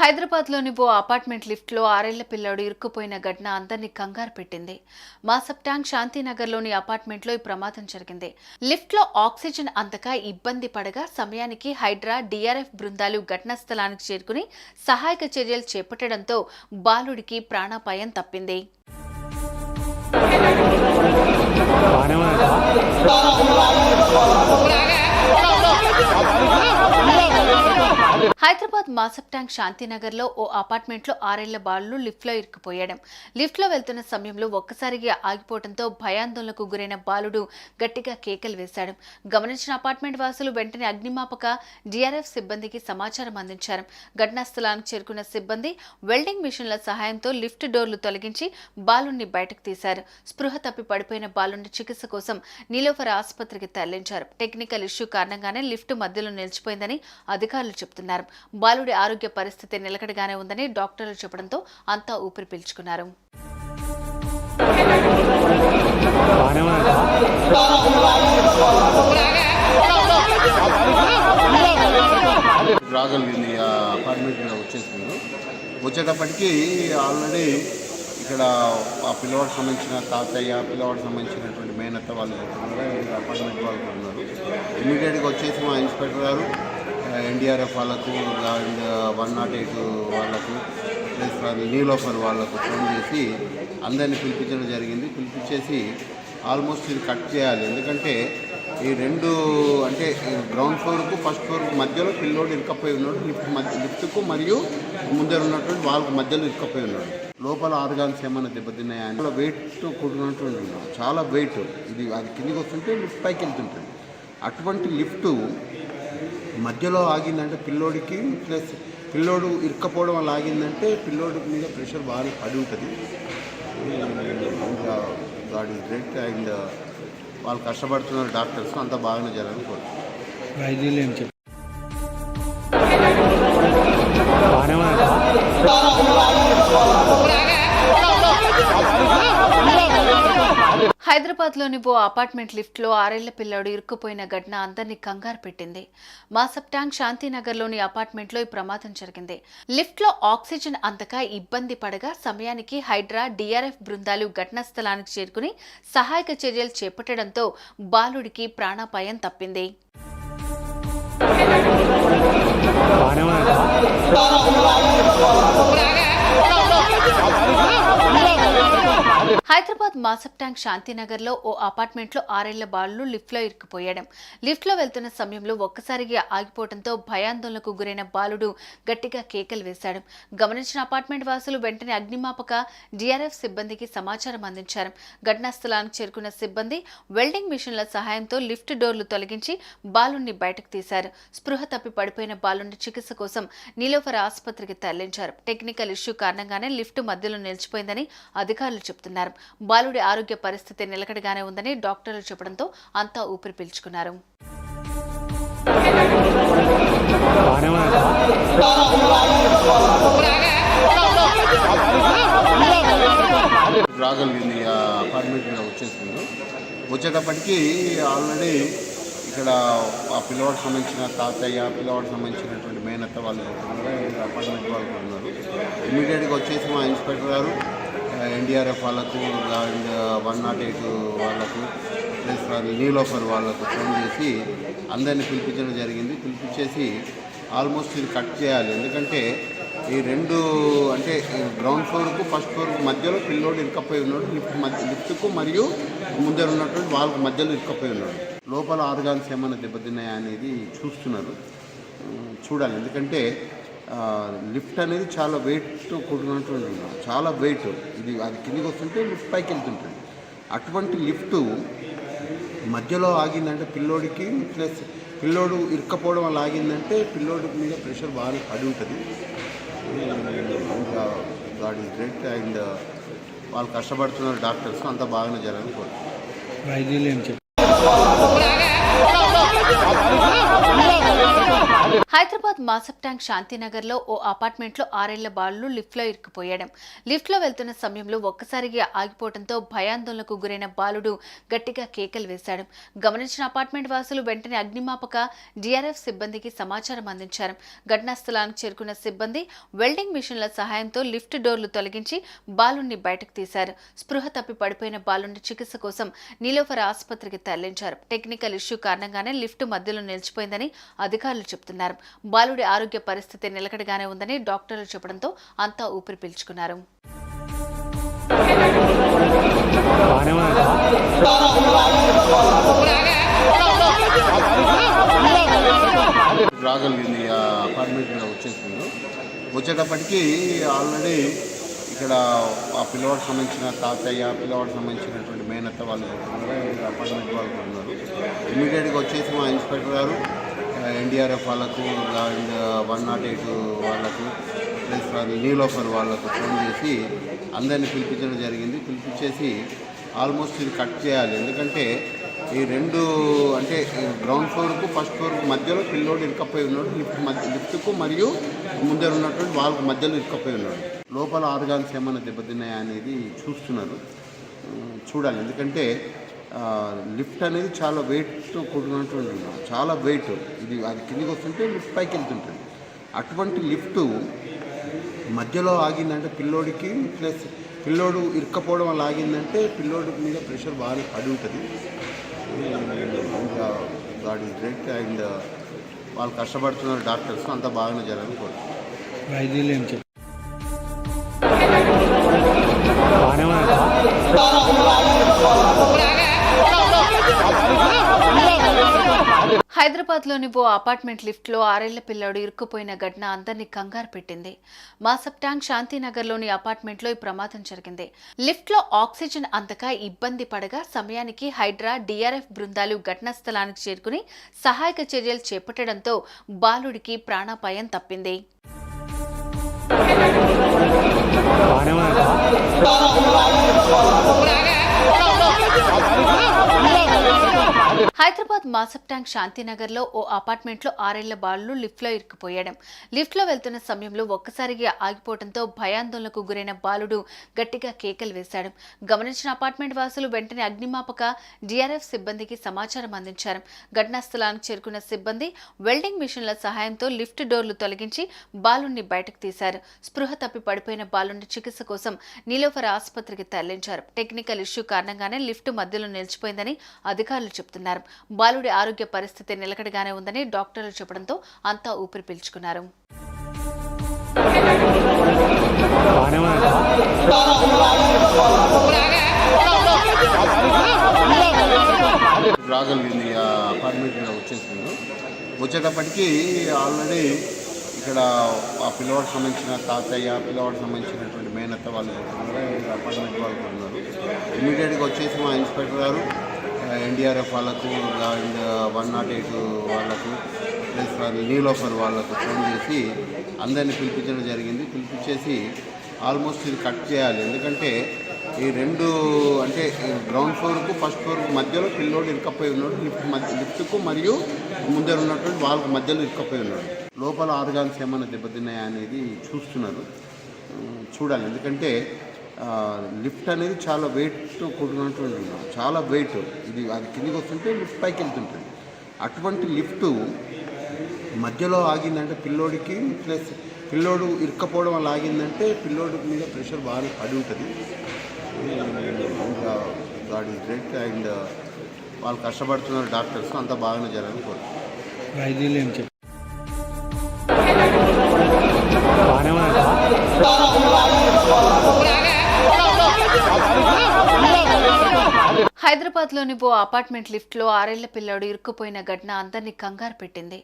హైదరాబాద్లోని ఓ అపార్ట్మెంట్ లిఫ్ట్లో ఆరేళ్ళ పిల్లాడు ఇరుక్కుపోయిన ఘటన అందరినీ కంగారు పెట్టింది. మాసప్టాంగ్ శాంతినగర్లోని అపార్ట్మెంట్లో ఈ ప్రమాదం జరిగింది. లిఫ్ట్లో ఆక్సిజన్ అంతగా ఇబ్బంది పడగా సమయానికి హైడ్రా డిఆర్ఎఫ్ బృందాలు ఘటనా స్థలానికి చేరుకుని సహాయక చర్యలు చేపట్టడంతో బాలుడికి ప్రాణాపాయం తప్పింది. ขวาเนะว่าขวา హైదరాబాద్ మాసప్టాంగ్ శాంతినగర్లో ఓ అపార్ట్మెంట్లో ఆరేళ్ళ బాలుడు లిఫ్ట్లో ఇరుక్కుపోయాడు. లిఫ్ట్లో వెళ్తున్న సమయంలో ఒక్కసారిగా ఆగిపోవడంతో భయాందోళనకు గురైన బాలుడు గట్టిగా కేకలు వేశాడు. గమనించిన అపార్ట్మెంట్ వాసులు వెంటనే అగ్నిమాపక డిఆర్ఎఫ్ సిబ్బందికి సమాచారం అందించారు. ఘటనా స్థలానికి చేరుకున్న సిబ్బంది వెల్డింగ్ మిషన్ల సహాయంతో లిఫ్ట్ డోర్లు తొలగించి బాలుడిని బయటకు తీశారు. స్పృహ తప్పి పడిపోయిన బాలుడిని చికిత్స కోసం నీలోఫర్ ఆసుపత్రికి తరలించారు. టెక్నికల్ ఇష్యూ కారణంగానే లిఫ్ట్ మధ్యలో నిలిచిపోయిందని అధికారులు చెబుతున్నారు. బాలుడి ఆరోగ్య పరిస్థితి నిలకడగానే ఉందని డాక్టర్లు చెప్పడంతో అంతా ఊపిరి పీల్చుకున్నారు. రాగలిగింది అపార్ట్మెంట్ వచ్చేసింది వచ్చేటప్పటికి ఆల్రెడీ ఇక్కడ ఆ పిల్లవాడికి సంబంధించిన తాతయ్య పిల్లవాడికి సంబంధించినటువంటి మేనత్త వాళ్ళు అపార్ట్మెంట్ వాళ్ళు ఉన్నారు. ఇమీడియట్గా వచ్చేసి మా ఇన్స్పెక్టర్ గారు ఎన్డీఆర్ఎఫ్ వాళ్ళకు అండ్ వన్ నాట్ ఎయిట్ వాళ్ళకు ప్లస్ నీలోఫర్ వాళ్ళకు ఫోన్ చేసి అందరినీ పిలిపించడం జరిగింది. పిలిపించేసి ఆల్మోస్ట్ ఇది కట్ చేయాలి. ఎందుకంటే ఈ రెండు అంటే గ్రౌండ్ ఫ్లోర్కు ఫస్ట్ ఫ్లోర్కు మధ్యలో పిల్లోడు ఇరుక్కపోయి ఉన్నాడు. లిఫ్ట్ మధ్య లిఫ్ట్కు మరియు ముందర ఉన్నటువంటి వాళ్ళకు మధ్యలో ఇరుక్కపోయి ఉన్నాడు. లోపల ఆర్గాన్స్ ఏమైనా దెబ్బతిన్నాయా అని చాలా వెయిట్ కూడుకున్నటువంటి ఉన్నాడు చాలా వెయిట్ ఇది అది కిందికి వస్తుంటే లిఫ్ట్ పైకి వెళ్తుంటుంది. అటువంటి లిఫ్ట్ మధ్యలో ఆగిందంటే పిల్లోడికి ప్లస్ పిల్లోడు ఇరుక్కపోవడం వల్ల ఆగిందంటే పిల్లోడి మీద ప్రెషర్ బాగా పడి ఉంటుంది. ఇంకా గాడ్ ఈజ్ గ్రేట్ అండ్ వాళ్ళు కష్టపడుతున్నారు డాక్టర్స్ అంతా బాగానే జరగాలని కోరుతున్నాను బాగానే హైదరాబాద్లోని ఓ అపార్ట్మెంట్ లిఫ్ట్లో ఆరేళ్ళ పిల్లాడు ఇరుక్కుపోయిన ఘటన అందరినీ కంగారు పెట్టింది. మాసప్టాంగ్ శాంతినగర్లోని అపార్ట్మెంట్లో ఈ ప్రమాదం జరిగింది. లిఫ్ట్లో ఆక్సిజన్ అందక ఇబ్బంది పడగా సమయానికి హైడ్రా డిఆర్ఎఫ్ బృందాలు ఘటనా స్థలానికి చేరుకుని సహాయక చర్యలు చేపట్టడంతో బాలుడికి ప్రాణాపాయం తప్పింది. హైదరాబాద్ మాసప్టాంగ్ శాంతినగర్లో ఓ అపార్ట్మెంట్లో ఆరేళ్ళ బాలుడు లిఫ్ట్లో ఇరుక్కుపోయాడు. లిఫ్ట్లో వెళ్తున్న సమయంలో ఒక్కసారిగా ఆగిపోవడంతో భయాందోళనకు గురైన బాలుడు గట్టిగా కేకలు వేశాడు. గమనించిన అపార్ట్మెంట్ వాసులు వెంటనే అగ్నిమాపక డిఆర్ఎఫ్ సిబ్బందికి సమాచారం అందించారు. ఘటనా స్థలానికి చేరుకున్న సిబ్బంది వెల్డింగ్ మిషన్ల సహాయంతో లిఫ్ట్ డోర్లు తొలగించి బాలుణ్ణి బయటకు తీశారు. స్పృహ తప్పి పడిపోయిన బాలుణ్ణి చికిత్స కోసం నీలోఫర్ ఆసుపత్రికి తరలించారు. టెక్నికల్ ఇష్యూ కారణంగానే లిఫ్ట్ మధ్యలో నిలిచిపోయిందని అధికారులు చెబుతున్నారు. బాలుడి ఆరోగ్య పరిస్థితి నిలకడగానే ఉందని డాక్టర్లు చెప్పడంతో అంతా ఊపిరి పీల్చుకున్నారు. రాగలిగింది అపార్ట్మెంట్ వచ్చేసింది వచ్చేటప్పటికి ఆల్రెడీ ఇక్కడ ఆ పిల్లవాడికి సంబంధించిన తాతయ్య పిల్లవాడికి సంబంధించినటువంటి మేనత్త వాళ్ళు అపార్ట్మెంట్ వాళ్ళు ఉన్నారు. ఇమీడియట్గా వచ్చేసి మా ఇన్స్పెక్టర్ గారు ఎన్డీఆర్ఎఫ్ వాళ్ళకు అండ్ వన్ నాట్ ఎయిట్ వాళ్ళకు ప్లస్ నీలోఫర్ వాళ్ళకు ఫోన్ చేసి అందరిని పిలిపించడం జరిగింది. పిలిపించేసి ఆల్మోస్ట్ ఇది కట్ చేయాలి. ఎందుకంటే ఈ రెండు అంటే గ్రౌండ్ ఫ్లోర్కు ఫస్ట్ ఫ్లోర్కు మధ్యలో పిల్లోడు ఇరుకపోయి ఉన్నాడు. లిఫ్ట్ మధ్య లిఫ్ట్కు మరియు ముందర ఉన్నటువంటి వాళ్ళకు మధ్యలో ఇరుక్కపోయి ఉన్నాడు. లోపల ఆర్గాన్స్ ఏమైనా దెబ్బతిన్నాయా అనేది చూస్తున్నారు. చూడాలి. ఎందుకంటే లిఫ్ట్ అనేది చాలా వెయిట్ కూడుకున్నటువంటి చాలా వెయిట్ ఇది అది కిందికి వస్తుంటే లిఫ్ట్ పైకి వెళ్తుంటుంది. అటువంటి లిఫ్ట్ మధ్యలో ఆగిందంటే పిల్లోడికి ప్లస్ పిల్లోడు ఇరుక్కపోవడం వల్ల ఆగిందంటే పిల్లోడి మీద ప్రెషర్ బాగా పడి ఉంటుంది. గాడ్ ఈజ్ గ్రేట్ అండ్ వాళ్ళు కష్టపడుతున్నారు డాక్టర్స్ అంతా బాగానే జరగాలని కోరుతున్నాను హైదరాబాద్ మాసప్ ట్యాంక్ శాంతినగర్లో ఓ అపార్ట్మెంట్లో ఆరేళ్ళ బాలుడు లిఫ్ట్లో ఇరుక్కుపోయాడు. లిఫ్ట్లో వెళ్తున్న సమయంలో ఒక్కసారిగా ఆగిపోవడంతో భయాందోళనకు గురైన బాలుడు గట్టిగా కేకలు వేశాడు. గమనించిన అపార్ట్మెంట్ వాసులు వెంటనే అగ్నిమాపక డిఆర్ఎఫ్ సిబ్బందికి సమాచారం అందించారు. ఘటనా స్థలానికి చేరుకున్న సిబ్బంది వెల్డింగ్ మిషన్ల సహాయంతో లిఫ్ట్ డోర్లు తొలగించి బాలుడిని బయటకు తీశారు. స్పృహ తప్పి పడిపోయిన బాలుడిని చికిత్స కోసం నీలోఫర్ ఆసుపత్రికి తరలించారు. టెక్నికల్ ఇష్యూ కారణంగానే లిఫ్ట్ మధ్యలో నిలిచిపోయిందని అధికారులు చెబుతున్నారు. బాలుడి ఆరోగ్య పరిస్థితి నిలకడగానే ఉందని డాక్టర్లు చెప్పడంతో అంతా ఊపిరి పీల్చుకున్నారు. రాగలిగింది ఆ అపార్ట్మెంట్ వచ్చేసింది వచ్చేటప్పటికి ఆల్రెడీ ఇక్కడ ఆ పిల్లవాడికి సంబంధించిన తాతయ్య పిల్లవాడికి సంబంధించినటువంటి మేనత్త వాళ్ళు అపార్ట్మెంట్ వాళ్ళు ఉన్నారు. ఇమీడియట్గా వచ్చేసి మా ఇన్స్పెక్టర్ గారు ఎన్డీఆర్ఎఫ్ వాళ్ళకు అండ్ వన్ నాట్ ఎయిట్ వాళ్ళకు ప్లస్ నీలోఫర్ వాళ్ళకు ఫోన్ చేసి అందరిని పిలిపించడం జరిగింది. పిలిపించేసి ఆల్మోస్ట్ ఇది కట్ చేయాలి. ఎందుకంటే ఈ రెండు అంటే గ్రౌండ్ ఫ్లోర్కు ఫస్ట్ ఫ్లోర్కు మధ్యలో పిల్లోడు ఇరుక్కపోయి ఉన్నాడు. లిఫ్ట్ మధ్య లిఫ్ట్కు మరియు ముందర ఉన్నటువంటి వాళ్ళకు మధ్యలో ఇరుక్కపోయి ఉన్నాడు. లోపల ఆర్గాన్స్ ఏమైనా దెబ్బతిన్నాయా అనేది చూస్తున్నారు. చూడాలి. ఎందుకంటే లిఫ్ట్ అనేది చాలా వెయిట్తో కూడినటువంటి చాలా వెయిట్ ఇది అది కిందికి వస్తుంటే లిఫ్ట్ పైకి వెళ్తుంటుంది. అటువంటి లిఫ్ట్ మధ్యలో ఆగిందంటే పిల్లోడికి ప్లస్ పిల్లోడు ఇరుక్కపోవడం వల్ల ఆగిందంటే పిల్లోడి మీద ప్రెషర్ బాగా పడి ఉంటుంది. ఇంకా గాడ్ ఈజ్ గ్రేట్ అండ్ వాళ్ళు కష్టపడుతున్నారు డాక్టర్స్ అంతా బాగానే జరగాలని కోరుతున్నాను హైదరాబాద్లోని ఓ అపార్ట్మెంట్ లిఫ్ట్లో ఆరేళ్ళ పిల్లాడు ఇరుక్కుపోయిన ఘటన అందరినీ కంగారు పెట్టింది. మాసప్టాంగ్ శాంతినగర్లోని అపార్ట్మెంట్లో ఈ ప్రమాదం జరిగింది. లిఫ్ట్లో ఆక్సిజన్ అందక ఇబ్బంది పడగా సమయానికి హైడ్రా డిఆర్ఎఫ్ బృందాలు ఘటనా స్థలానికి చేరుకుని సహాయక చర్యలు చేపట్టడంతో బాలుడికి ప్రాణాపాయం తప్పింది. హైదరాబాద్ మాసప్ ట్యాంక్ శాంతినగర్లో ఓ అపార్ట్మెంట్లో ఆరేళ్ళ బాలుడు లిఫ్ట్లో ఇరుక్కుపోయాడు. లిఫ్ట్లో వెళ్తున్న సమయంలో ఒక్కసారిగా ఆగిపోవడంతో భయాందోళనకు గురైన బాలుడు గట్టిగా కేకలు వేశాడు. గమనించిన అపార్ట్మెంట్ వాసులు వెంటనే అగ్నిమాపక డిఆర్ఎఫ్ సిబ్బందికి సమాచారం అందించారు. ఘటనా స్థలానికి చేరుకున్న సిబ్బంది వెల్డింగ్ మిషన్ల సహాయంతో లిఫ్ట్ డోర్లు తొలగించి బాలుడిని బయటకు తీశారు. స్పృహ తప్పి పడిపోయిన బాలుడిని చికిత్స కోసం నీలోఫర్ ఆసుపత్రికి తరలించారు. టెక్నికల్ ఇష్యూ కారణంగానే లిఫ్ట్ మధ్యలో నిలిచిపోయిందని అధికారులు చెబుతున్నారు. బాలుడి ఆరోగ్య పరిస్థితి నిలకడగానే ఉందని డాక్టర్లు చెప్పడంతో అంతా ఊపిరి పీల్చుకున్నారు. రాగలిగింది అపార్ట్మెంట్ వచ్చేసింది వచ్చేటప్పటికి ఆల్రెడీ ఇక్కడ ఆ పిల్లవాడికి సంబంధించిన తాతయ్య పిల్లవాడికి సంబంధించినటువంటి మేనత్త వాళ్ళు అపార్ట్మెంట్ వాళ్ళు ఉన్నారు. ఇమీడియట్గా వచ్చేసి మా ఇన్స్పెక్టర్ గారు ఎన్డీఆర్ఎఫ్ వాళ్ళకు అండ్ వన్ నాట్ ఎయిట్ వాళ్ళకు ప్లస్ నీలోఫర్ వాళ్ళకు ఫోన్ చేసి అందరిని పిలిపించడం జరిగింది. పిలిపించేసి ఆల్మోస్ట్ ఇది కట్ చేయాలి. ఎందుకంటే ఈ రెండు అంటే గ్రౌండ్ ఫ్లోర్కు ఫస్ట్ ఫ్లోర్కు మధ్యలో పిల్లోడు ఇరుక్కపోయి ఉన్నాడు. లిఫ్ట్ మధ్య లిఫ్ట్కు మరియు ముందర ఉన్నటువంటి వాళ్ళకు మధ్యలో ఇరుక్కపోయి ఉన్నాడు. లోపల ఆర్గాన్స్ ఏమైనా దెబ్బతిన్నాయా అనేది చూస్తున్నారు. చూడాలి. ఎందుకంటే లిఫ్ట్ అనేది చాలా వెయిట్ కూడినటువంటి చాలా వెయిట్ ఇది అది కిందికి వస్తుంటే లిఫ్ట్ పైకి వెళ్తుంటుంది. అటువంటి లిఫ్ట్ మధ్యలో ఆగిందంటే పిల్లోడికి ప్లస్ పిల్లోడు ఇరుక్కపోవడం వల్ల ఆగిందంటే పిల్లోడి మీద ప్రెషర్ బాగా పడి ఉంటుంది. గాడ్ ఈజ్ గ్రేట్ అండ్ వాళ్ళు కష్టపడుతున్నారు డాక్టర్స్ అంతా బాగానే జరగాలని కోరుతున్నాను హైదరాబాద్లోని ఓ అపార్ట్మెంట్ లిఫ్ట్లో ఆరేళ్ళ పిల్లాడు ఇరుక్కుపోయిన ఘటన అందరినీ కంగారు పెట్టింది.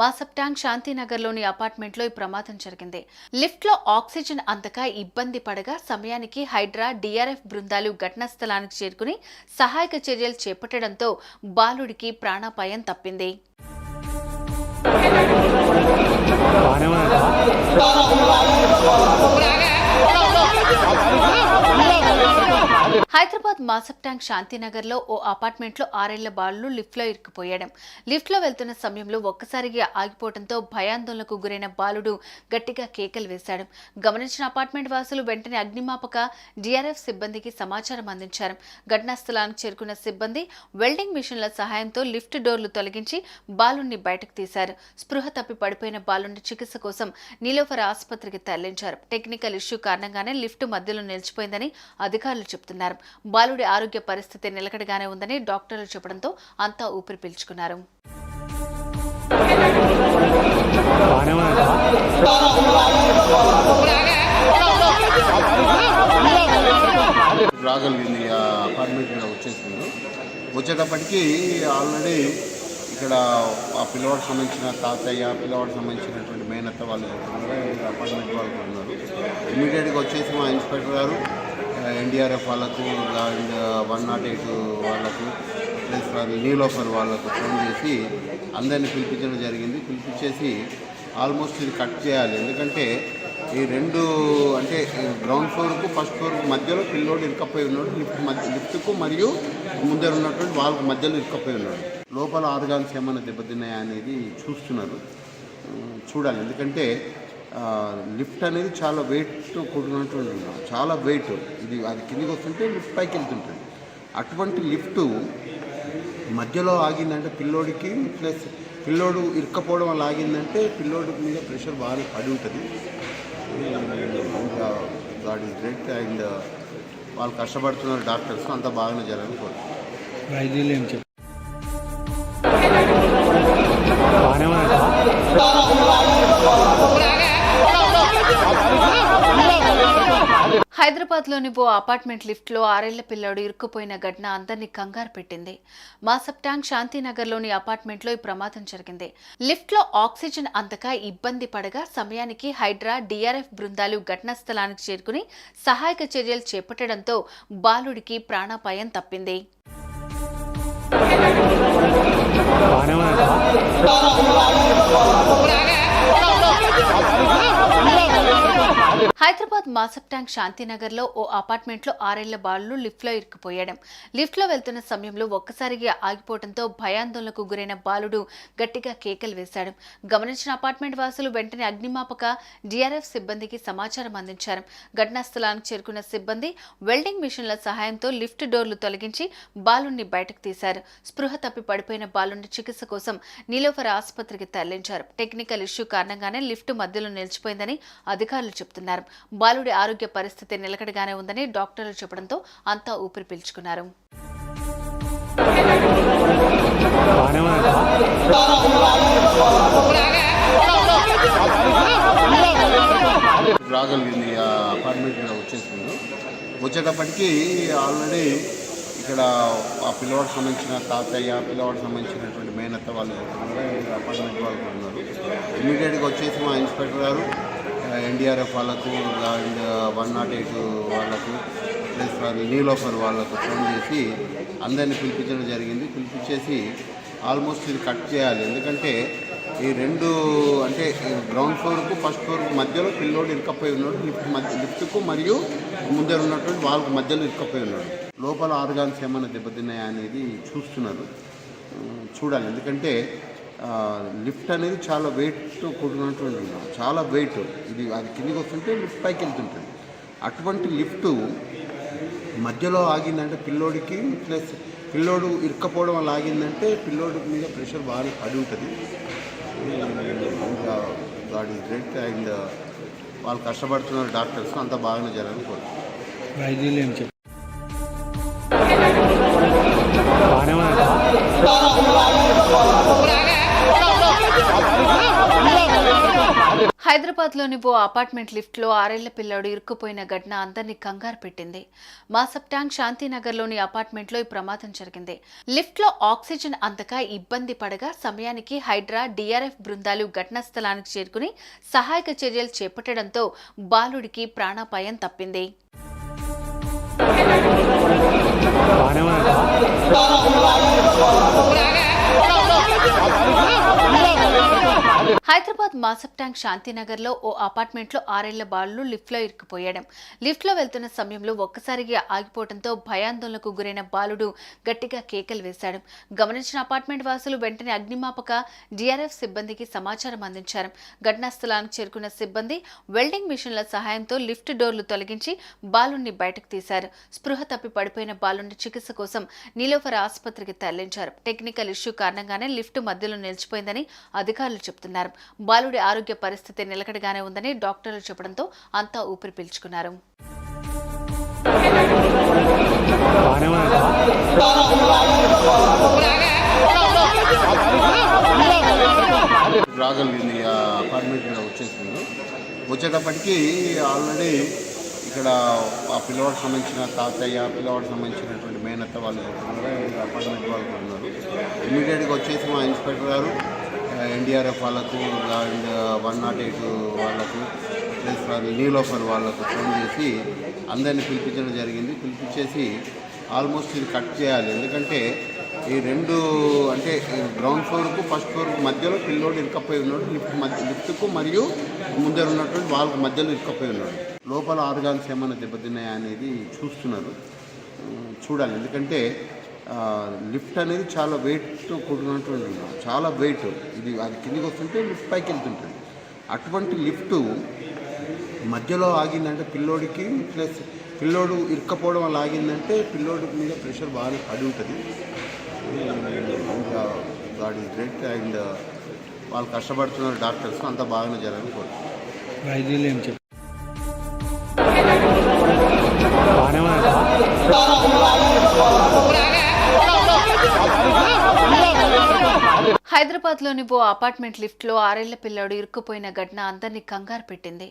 మాసప్ ట్యాంక్ శాంతినగర్లోని అపార్ట్మెంట్లో ఈ ప్రమాదం జరిగింది. లిఫ్ట్లో ఆక్సిజన్ అందక ఇబ్బంది పడగా సమయానికి హైడ్రా డిఆర్ఎఫ్ బృందాలు ఘటనా స్థలానికి చేరుకుని సహాయక చర్యలు చేపట్టడంతో బాలుడికి ప్రాణాపాయం తప్పింది. హైదరాబాద్ మాసప్ ట్యాంక్ శాంతినగర్లో ఓ అపార్ట్మెంట్లో ఆరేళ్ళ బాలుడు లిఫ్ట్లో ఇరుక్కుపోయాడు. లిఫ్ట్లో వెళ్తున్న సమయంలో ఒక్కసారిగా ఆగిపోవడంతో భయాందోళనకు గురైన బాలుడు గట్టిగా కేకలు వేశాడు. గమనించిన అపార్ట్మెంట్ వాసులు వెంటనే అగ్నిమాపక డిఆర్ఎఫ్ సిబ్బందికి సమాచారం అందించారు. ఘటనా స్థలానికి చేరుకున్న సిబ్బంది వెల్డింగ్ మిషన్ల సహాయంతో లిఫ్ట్ డోర్లు తొలగించి బాలుణ్ణి బయటకు తీశారు. స్పృహ తప్పి పడిపోయిన బాలుని చికిత్స కోసం నీలోఫర్ ఆసుపత్రికి తరలించారు. టెక్నికల్ ఇష్యూ కారణంగానే లిఫ్ట్ మధ్యలో నిలిచిపోయిందని అధికారులు చెబుతున్నారు. బాలుడి ఆరోగ్య పరిస్థితి నిలకడగానే ఉందని డాక్టర్లు చెప్పడంతో అంతా ఊపిరి పీల్చుకున్నారు. రాగలిగింది అపార్ట్మెంట్ వచ్చేసింది వచ్చేటప్పటికి ఆల్రెడీ ఇక్కడ ఆ పిల్లవాడికి సంబంధించిన తాతయ్య పిల్లవాడికి సంబంధించినటువంటి మేనత్త వాళ్ళు అపార్ట్మెంట్ వాళ్ళు ఉన్నారు ఇమీడియట్గా వచ్చేసి మా ఇన్స్పెక్టర్ గారు ఎన్డీఆర్ఎఫ్ వాళ్ళకు అండ్ వన్ నాట్ ఎయిట్ వాళ్ళకు ప్లస్ నీలోఫర్ వాళ్ళకు ఫోన్ చేసి అందరిని పిలిపించడం జరిగింది. పిలిపించేసి ఆల్మోస్ట్ ఇది కట్ చేయాలి. ఎందుకంటే ఈ రెండు అంటే గ్రౌండ్ ఫ్లోర్కు ఫస్ట్ ఫ్లోర్కు మధ్యలో పిల్లోడు ఇరుకపోయి ఉన్నాడు. లిఫ్ట్ మధ్య లిఫ్ట్కు మరియు ముందర ఉన్నటువంటి వాళ్ళకు మధ్యలో ఇరుక్కపోయి ఉన్నాడు. లోపల ఆర్గాన్స్ ఏమైనా దెబ్బతిన్నాయా అనేది చూస్తున్నారు. చూడాలి. ఎందుకంటే లిఫ్ట్ అనేది చాలా వెయిట్ కూడినటువంటి చాలా వెయిట్ ఇది అది కిందికి వస్తుంటే లిఫ్ట్ పైకి వెళ్తుంటుంది. అటువంటి లిఫ్ట్ మధ్యలో ఆగిందంటే పిల్లోడికి ప్లస్ పిల్లోడు ఇరుక్కపోవడం వల్ల ఆగిందంటే పిల్లోడి మీద ప్రెషర్ బాగా పడి ఉంటుంది. ఈజ్ గ్రేట్ అండ్ వాళ్ళు కష్టపడుతున్నారు డాక్టర్స్ అంతా బాగానే జరగాలని బాగానే హైదరాబాద్లోని ఓ అపార్ట్మెంట్ లిఫ్ట్లో ఆరేళ్ళ పిల్లాడు ఇరుక్కుపోయిన ఘటన అందరినీ కంగారు పెట్టింది. మాసప్ శాంతినగర్లోని అపార్ట్మెంట్లో ఈ ప్రమాదం జరిగింది. లిఫ్ట్లో ఆక్సిజన్ అందక ఇబ్బంది పడగా సమయానికి హైడ్రా డిఆర్ఎఫ్ బృందాలు ఘటనా స్థలానికి చేరుకుని సహాయక చర్యలు చేపట్టడంతో బాలుడికి ప్రాణాపాయం తప్పింది. హైదరాబాద్ మాసప్ ట్యాంక్ శాంతినగర్లో ఓ అపార్ట్మెంట్లో ఆరేళ్ళ బాలుడు లిఫ్ట్లో ఇరుక్కుపోయాడు. లిఫ్ట్లో వెళ్తున్న సమయంలో ఒక్కసారిగా ఆగిపోవడంతో భయాందోళనకు గురైన బాలుడు గట్టిగా కేకలు వేశాడు. గమనించిన అపార్ట్మెంట్ వాసులు వెంటనే అగ్నిమాపక డిఆర్ఎఫ్ సిబ్బందికి సమాచారం అందించారు. ఘటనా స్థలానికి చేరుకున్న సిబ్బంది వెల్డింగ్ మిషన్ల సహాయంతో లిఫ్ట్ డోర్లు తొలగించి బాలుడిని బయటకు తీశారు. స్పృహ తప్పి పడిపోయిన బాలుడిని చికిత్స కోసం నీలోఫర్ ఆసుపత్రికి తరలించారు. టెక్నికల్ ఇష్యూ కారణంగానే లిఫ్ట్ మధ్యలో నిలిచిపోయిందని అధికారులు చెబుతున్నారు. బాలుడి ఆరోగ్య పరిస్థితి నిలకడగానే ఉందని డాక్టర్లు చెప్పడంతో అంతా ఊపిరి పీల్చుకున్నారు. రాగలిగింది ఆ అపార్ట్మెంట్ కూడా వచ్చేసింది వచ్చేటప్పటికి ఆల్రెడీ ఇక్కడ ఆ పిల్లవాడికి సంబంధించిన తాతయ్య పిల్లవాడికి సంబంధించినటువంటి మేనత్త వాళ్ళు అపార్ట్మెంట్ వాళ్ళు ఉన్నారు. ఇమీడియట్గా వచ్చేసి మా ఇన్స్పెక్టర్ గారు ఎన్డీఆర్ఎఫ్ వాళ్ళకు అండ్ వన్ నాట్ ఎయిట్ వాళ్ళకు ప్లస్ నీలోఫర్ వాళ్ళకు ఫోన్ చేసి అందరిని పిలిపించడం జరిగింది. పిలిపించేసి ఆల్మోస్ట్ ఇది కట్ చేయాలి. ఎందుకంటే ఈ రెండు అంటే గ్రౌండ్ ఫ్లోర్కు ఫస్ట్ ఫ్లోర్కు మధ్యలో పిల్లోడు ఇరుకపోయి ఉన్నాడు. లిఫ్ట్ మధ్య లిఫ్ట్కు మరియు ముందర ఉన్నటువంటి వాళ్ళకు మధ్యలో ఇరుక్కపోయి ఉన్నాడు. లోపల ఆర్గాన్స్ ఏమైనా దెబ్బతిన్నాయా అనేది చూస్తున్నారు. చూడాలి. ఎందుకంటే లిఫ్ట్ అనేది చాలా వెయిట్ కూడినటువంటి చాలా వెయిట్ ఇది అది కిందికి వస్తుంటే లిఫ్ట్ పైకి వెళ్తుంటుంది. అటువంటి లిఫ్ట్ మధ్యలో ఆగిందంటే పిల్లోడికి ప్లస్ పిల్లోడు ఇరుక్కపోవడం వల్ల ఆగిందంటే పిల్లోడి మీద ప్రెషర్ బాగా పడి ఉంటుంది. ఇంకా గాడ్ ఈజ్ గ్రేట్ అండ్ వాళ్ళు కష్టపడుతున్నారు డాక్టర్స్ అంతా బాగానే చెప్పు బాగానే హైదరాబాద్లోని ఓ అపార్ట్మెంట్ లిఫ్ట్లో ఆరేళ్ళ పిల్లాడు ఇరుక్కుపోయిన ఘటన అందరినీ కంగారు పెట్టింది. మాసప్టాంగ్ ట్యాంక్ శాంతినగర్లోని అపార్ట్మెంట్లో ఈ ప్రమాదం జరిగింది. లిఫ్ట్లో ఆక్సిజన్ అంతగా ఇబ్బంది పడగా సమయానికి హైడ్రా డిఆర్ఎఫ్ బృందాలు ఘటనా స్థలానికి చేరుకుని సహాయక చర్యలు చేపట్టడంతో బాలుడికి ప్రాణాపాయం తప్పింది. హైదరాబాద్ మాసప్ ట్యాంక్ శాంతినగర్లో ఓ అపార్ట్మెంట్లో ఆరేళ్ళ బాలుడు లిఫ్ట్లో ఇరుక్కుపోయాడు. లిఫ్ట్లో వెళ్తున్న సమయంలో ఒక్కసారిగా ఆగిపోవడంతో భయాందోళనకు గురైన బాలుడు గట్టిగా కేకలు వేశాడు. గమనించిన అపార్ట్మెంట్ వాసులు వెంటనే అగ్నిమాపక డిఆర్ఎఫ్ సిబ్బందికి సమాచారం అందించారు. ఘటనా స్థలానికి చేరుకున్న సిబ్బంది వెల్డింగ్ మిషన్ల సహాయంతో లిఫ్ట్ డోర్లు తొలగించి బాలుణ్ణి బయటకు తీశారు. స్పృహ తప్పి పడిపోయిన బాలుడిని చికిత్స కోసం నీలోఫర్ ఆసుపత్రికి తరలించారు. టెక్నికల్ ఇష్యూ కారణంగానే లిఫ్ట్ మధ్యలో నిలిచిపోయిందని అధికారులు చెబుతున్నారు. బాలుడి ఆరోగ్య పరిస్థితి నిలకడగానే ఉందని డాక్టర్లు చెప్పడంతో అంతా ఊపిరి పీల్చుకున్నారు. రాగలిగింది అపార్ట్మెంట్ వచ్చేసింది వచ్చేటప్పటికి ఆల్రెడీ ఇక్కడ ఆ పిల్లవాడికి సంబంధించిన తాతయ్య పిల్లవాడికి సంబంధించినటువంటి మేనత్త వాళ్ళు అపార్ట్మెంట్ వాళ్ళు ఉన్నారు. ఇమీడియట్గా వచ్చేసి మా ఇన్స్పెక్టర్ గారు ఎన్డీఆర్ఎఫ్ వాళ్ళకు అండ్ వన్ నాట్ ఎయిట్ వాళ్ళకు ప్లస్ నీలోఫర్ వాళ్ళకు ఫోన్ చేసి అందరిని పిలిపించడం జరిగింది. పిలిపించేసి ఆల్మోస్ట్ ఇది కట్ చేయాలి. ఎందుకంటే ఈ రెండు అంటే గ్రౌండ్ ఫ్లోర్కు ఫస్ట్ ఫ్లోర్కు మధ్యలో పిల్లోడు ఇరుక్కపోయి ఉన్నాడు. లిఫ్ట్ మధ్య లిఫ్ట్కు మరియు ముందర ఉన్నటువంటి వాళ్ళకు మధ్యలో ఇరుక్కపోయి ఉన్నాడు. లోపల ఆర్గాన్స్ ఏమైనా దెబ్బతిన్నాయా అనేది చూస్తున్నారు. చూడాలి. ఎందుకంటే లిఫ్ట్ అనేది చాలా వెయిట్తో కూడినటువంటి చాలా వెయిట్ ఇది అది కిందికి వస్తుంటే లిఫ్ట్ పైకి వెళ్తుంటుంది. అటువంటి లిఫ్ట్ మధ్యలో ఆగిందంటే పిల్లోడికి ప్లస్ పిల్లోడు ఇరుక్కపోవడం వల్ల ఆగిందంటే పిల్లోడి మీద ప్రెషర్ బాగా పడి ఉంటుంది. ఇంకా గాడ్ ఈజ్ గ్రేట్ అండ్ వాళ్ళు కష్టపడుతున్నారు డాక్టర్స్ అంతా బాగానే జరగాలని కోరుతున్నాను హైదరాబాద్లోని ఓ అపార్ట్మెంట్ లిఫ్ట్లో ఆరేళ్ళ పిల్లాడు ఇరుక్కుపోయిన ఘటన అందరినీ కంగారు పెట్టింది.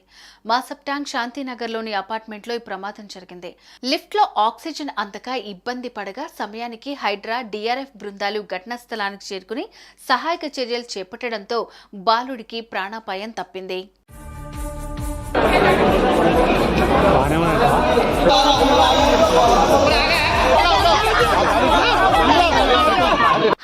మాసప్టాంగ్ శాంతినగర్లోని అపార్ట్మెంట్లో ఈ ప్రమాదం జరిగింది. లిఫ్ట్లో ఆక్సిజన్ అందక ఇబ్బంది పడగా సమయానికి హైడ్రా డిఆర్ఎఫ్ బృందాలు ఘటనా స్థలానికి చేరుకుని సహాయక చర్యలు చేపట్టడంతో బాలుడికి ప్రాణాపాయం తప్పింది.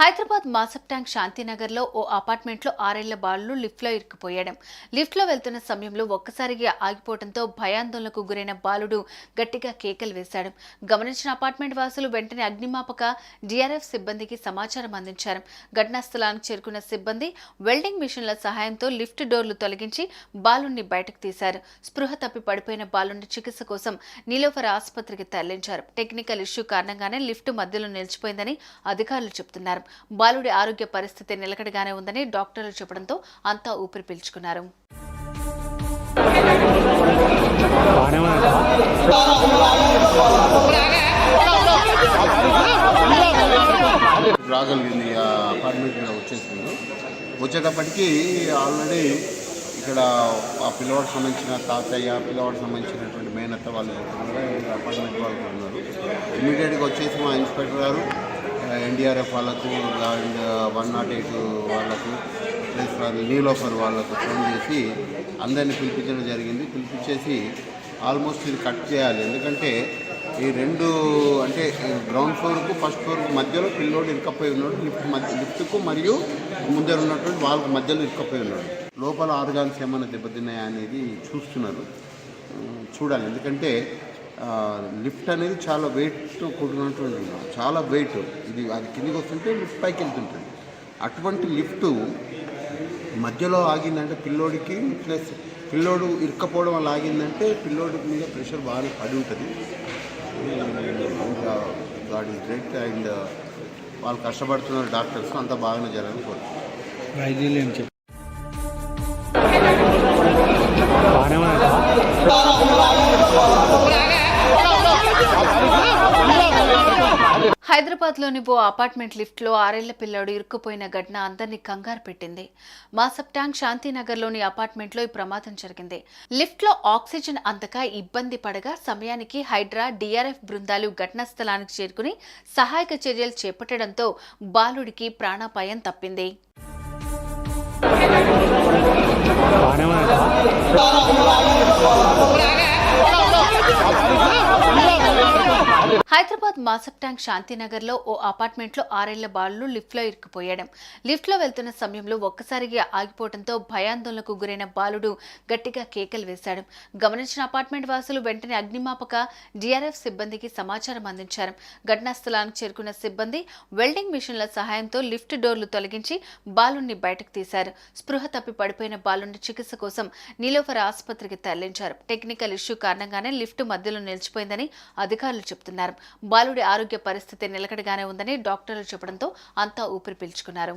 హైదరాబాద్ మాసప్ ట్యాంక్ శాంతినగర్లో ఓ అపార్ట్మెంట్లో ఆరేళ్ళ బాలుడు లిఫ్ట్లో ఇరుక్కుపోయాడు. లిఫ్ట్లో వెళ్తున్న సమయంలో ఒక్కసారిగా ఆగిపోవడంతో భయాందోళనకు గురైన బాలుడు గట్టిగా కేకలు వేశాడు. గమనించిన అపార్ట్మెంట్ వాసులు వెంటనే అగ్నిమాపక డిఆర్ఎఫ్ సిబ్బందికి సమాచారం అందించారు. ఘటనా స్థలానికి చేరుకున్న సిబ్బంది వెల్డింగ్ మిషన్ల సహాయంతో లిఫ్ట్ డోర్లు తొలగించి బాలుణ్ణి బయటకు తీశారు. స్పృహ తప్పి పడిపోయిన బాలుణ్ణి చికిత్స కోసం నీలోఫర్ ఆసుపత్రికి తరలించారు. టెక్నికల్ ఇష్యూ కారణంగానే లిఫ్ట్ మధ్యలో నిలిచిపోయిందని అధికారులు చెబుతున్నారు. బాలుడి ఆరోగ్య పరిస్థితి నిలకడగానే ఉందని డాక్టర్లు చెప్పడంతో అంతా ఊపిరి పీల్చుకున్నారు. రాగలిగింది అపార్ట్మెంట్ వచ్చేసింది వచ్చేటప్పటికి ఆల్రెడీ ఇక్కడ ఆ పిల్లవాడికి సంబంధించిన తాతయ్య పిల్లవాడికి సంబంధించినటువంటి మేనత్త వాళ్ళు అపార్ట్మెంట్ వాళ్ళు ఉన్నారు? ఇమీడియట్గా వచ్చేసి మా ఇన్స్పెక్టర్ గారు ఎన్డీఆర్ఎఫ్ వాళ్ళకు అండ్ వన్ నాట్ ఎయిట్ వాళ్ళకు ప్లస్ నీలోఫర్ వాళ్ళకు ఫోన్ చేసి అందరిని పిలిపించడం జరిగింది. పిలిపించేసి ఆల్మోస్ట్ ఇది కట్ చేయాలి. ఎందుకంటే ఈ రెండు అంటే గ్రౌండ్ ఫ్లోర్కు ఫస్ట్ ఫ్లోర్కు మధ్యలో పిల్లోడు ఇరుకపోయి ఉన్నాడు. లిఫ్ట్ మధ్య లిఫ్ట్కు మరియు ముందర ఉన్నటువంటి వాళ్ళకు మధ్యలో ఇరుకపోయి ఉన్నాడు. లోపల ఆర్గాన్స్ ఏమైనా దెబ్బతిన్నాయా అనేది చూస్తున్నారు. చూడాలి. ఎందుకంటే లిఫ్ట్ అనేది చాలా వెయిట్తో కూడినటువంటి చాలా వెయిట్ ఇది అది కిందికి వస్తుంటే లిఫ్ట్ పైకి వెళ్తుంటుంది. అటువంటి లిఫ్ట్ మధ్యలో ఆగిందంటే పిల్లోడికి ప్లస్ పిల్లోడు ఇరుక్కపోవడం వల్ల ఆగిందంటే పిల్లోడి మీద ప్రెషర్ బాగా పడి ఉంటుంది. ఇంకా గాడ్ గ్రేట్ అండ్ వాళ్ళు కష్టపడుతున్నారు డాక్టర్స్ అంతా బాగానే జరగాలని కోరుతున్నాను బాగానే హైదరాబాద్లోని ఓ అపార్ట్మెంట్ లిఫ్ట్లో ఆరేళ్ళ పిల్లాడు ఇరుక్కుపోయిన ఘటన అందరినీ కంగారు పెట్టింది. మాసప్ ట్యాంక్ శాంతినగర్లోని అపార్ట్మెంట్లో ఈ ప్రమాదం జరిగింది. లిఫ్ట్లో ఆక్సిజన్ అందక ఇబ్బంది పడగా సమయానికి హైడ్రా డిఆర్ఎఫ్ బృందాలు ఘటనా స్థలానికి చేరుకుని సహాయక చర్యలు చేపట్టడంతో బాలుడికి ప్రాణాపాయం తప్పింది. హైదరాబాద్ మాసప్ ట్యాంక్ శాంతినగర్లో ఓ అపార్ట్మెంట్లో ఆరేళ్ళ బాలుడు లిఫ్ట్లో ఇరుక్కుపోయాడు. లిఫ్ట్లో వెళ్తున్న సమయంలో ఒక్కసారిగా ఆగిపోవడంతో భయాందోళనకు గురైన బాలుడు గట్టిగా కేకలు వేశాడు. గమనించిన అపార్ట్మెంట్ వాసులు వెంటనే అగ్నిమాపక డిఆర్ఎఫ్ సిబ్బందికి సమాచారం అందించారు. ఘటనా స్థలానికి చేరుకున్న సిబ్బంది వెల్డింగ్ మిషన్ల సహాయంతో లిఫ్ట్ డోర్లు తొలగించి బాలుడిని బయటకు తీశారు. స్పృహ తప్పి పడిపోయిన బాలుడిని చికిత్స కోసం నీలోఫర్ ఆసుపత్రికి తరలించారు. టెక్నికల్ ఇష్యూ కారణంగానే లిఫ్ట్ మధ్యలో నిలిచిపోయిందని అధికారులు చెబుతున్నారు. బాలుడి ఆరోగ్య పరిస్థితి నిలకడగానే ఉందని డాక్టర్లు చెప్పడంతో అంతా ఊపిరి పీల్చుకున్నారు.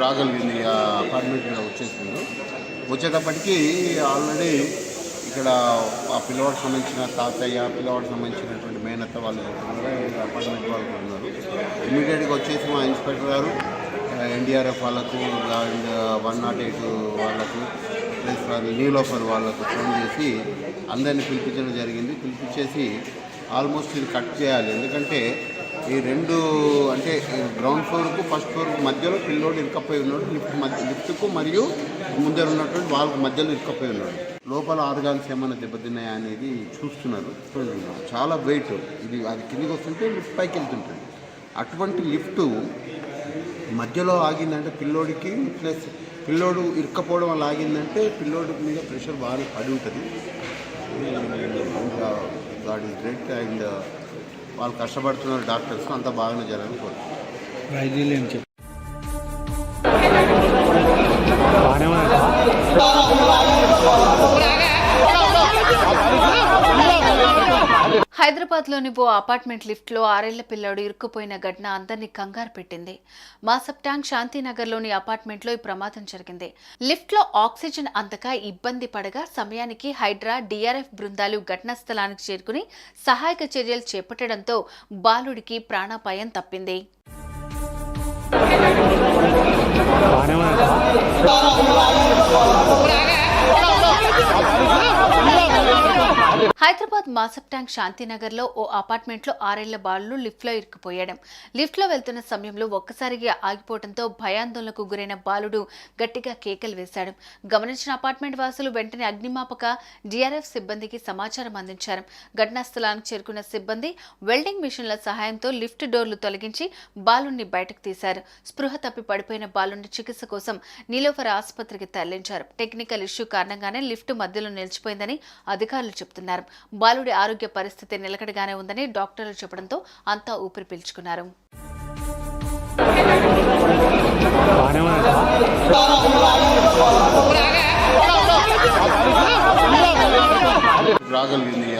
రాగలిగింది అపార్ట్మెంట్ వచ్చేసింది వచ్చేటప్పటికి ఆల్రెడీ ఇక్కడ ఆ పిల్లవాడికి సంబంధించిన తాతయ్య పిల్లవాడికి సంబంధించినటువంటి మేనత్త వాళ్ళు అపార్ట్మెంట్ వాళ్ళు ఉన్నారు. ఇమీడియట్గా వచ్చేసి మా ఇన్స్పెక్టర్ గారు ఎన్డీఆర్ఎఫ్ వాళ్ళకు అండ్ వన్ నాట్ ఎయిట్ వాళ్ళకు ప్లస్ న్యూ లోఫర్ వాళ్ళకు ఫోన్ చేసి అందరిని పిలిపించడం జరిగింది. పిలిపించేసి ఆల్మోస్ట్ ఇది కట్ చేయాలి. ఎందుకంటే ఈ రెండు అంటే గ్రౌండ్ ఫ్లోర్కు ఫస్ట్ ఫ్లోర్కు మధ్యలో పిల్లోడు ఇరుకపోయి ఉన్నాడు. లిఫ్ట్ మధ్య లిఫ్ట్కు మరియు ముందర ఉన్నటువంటి వాళ్ళకు మధ్యలో ఇరుక్కపోయి ఉన్నాడు. లోపల ఆర్గాన్స్ ఏమైనా దెబ్బతిన్నాయా అనేది చూస్తున్నారు. చూస్తున్నారు. చాలా వెయిట్ ఇది అది కిందికి వస్తుంటే లిఫ్ట్ పైకి వెళ్తుంటుంది. అటువంటి లిఫ్ట్ మధ్యలో ఆగిందంటే పిల్లోడికి ప్లస్ పిల్లోడు ఇరుక్కపోవడం వల్ల ఆగిందంటే పిల్లోడి మీద ప్రెషర్ బాగా పడి ఉంటుంది. ఇంకా గాడ్ ఇస్ గ్రేట్ అండ్ వాళ్ళు కష్టపడుతున్నారు డాక్టర్స్ అంతా బాగానే జరగాలని బాగానే ఉన్నాడు హైదరాబాద్లోని ఓ అపార్ట్మెంట్ లిఫ్ట్లో ఆరేళ్ళ పిల్లాడు ఇరుక్కుపోయిన ఘటన అందరినీ కంగారు పెట్టింది. మాసప్ ట్యాంక్ శాంతినగర్లోని అపార్ట్మెంట్లో ఈ ప్రమాదం జరిగింది. లిఫ్ట్లో ఆక్సిజన్ అందక ఇబ్బంది పడగా సమయానికి హైడ్రా డిఆర్ఎఫ్ బృందాలు ఘటనా స్థలానికి చేరుకుని సహాయక చర్యలు చేపట్టడంతో బాలుడికి ప్రాణాపాయం తప్పింది. హైదరాబాద్ మాసప్ ట్యాంక్ శాంతినగర్లో ఓ అపార్ట్మెంట్లో ఆరేళ్ళ బాలుడు లిఫ్ట్లో ఇరుక్కుపోయాడు. లిఫ్ట్లో వెళ్తున్న సమయంలో ఒక్కసారిగా ఆగిపోవడంతో భయాందోళనకు గురైన బాలుడు గట్టిగా కేకలు వేశాడు. గమనించిన అపార్ట్మెంట్ వాసులు వెంటనే అగ్నిమాపక డిఆర్ఎఫ్ సిబ్బందికి సమాచారం అందించారు. ఘటనా స్థలానికి చేరుకున్న సిబ్బంది వెల్డింగ్ మిషన్ల సహాయంతో లిఫ్ట్ డోర్లు తొలగించి బాలుడిని బయటకు తీశారు. స్పృహ తప్పి పడిపోయిన బాలుడిని చికిత్స కోసం నీలోఫర్ ఆసుపత్రికి తరలించారు. టెక్నికల్ ఇష్యూ కారణంగానే లిఫ్ట్ మధ్యలో నిలిచిపోయిందని అధికారులు చెబుతున్నారు. అన్నారు బాలుడి ఆరోగ్య పరిస్థితి నిలకడగానే ఉందని డాక్టర్లు చెప్పడంతో అంతా ఊపిరి పీల్చుకున్నారు. రాగలిగింది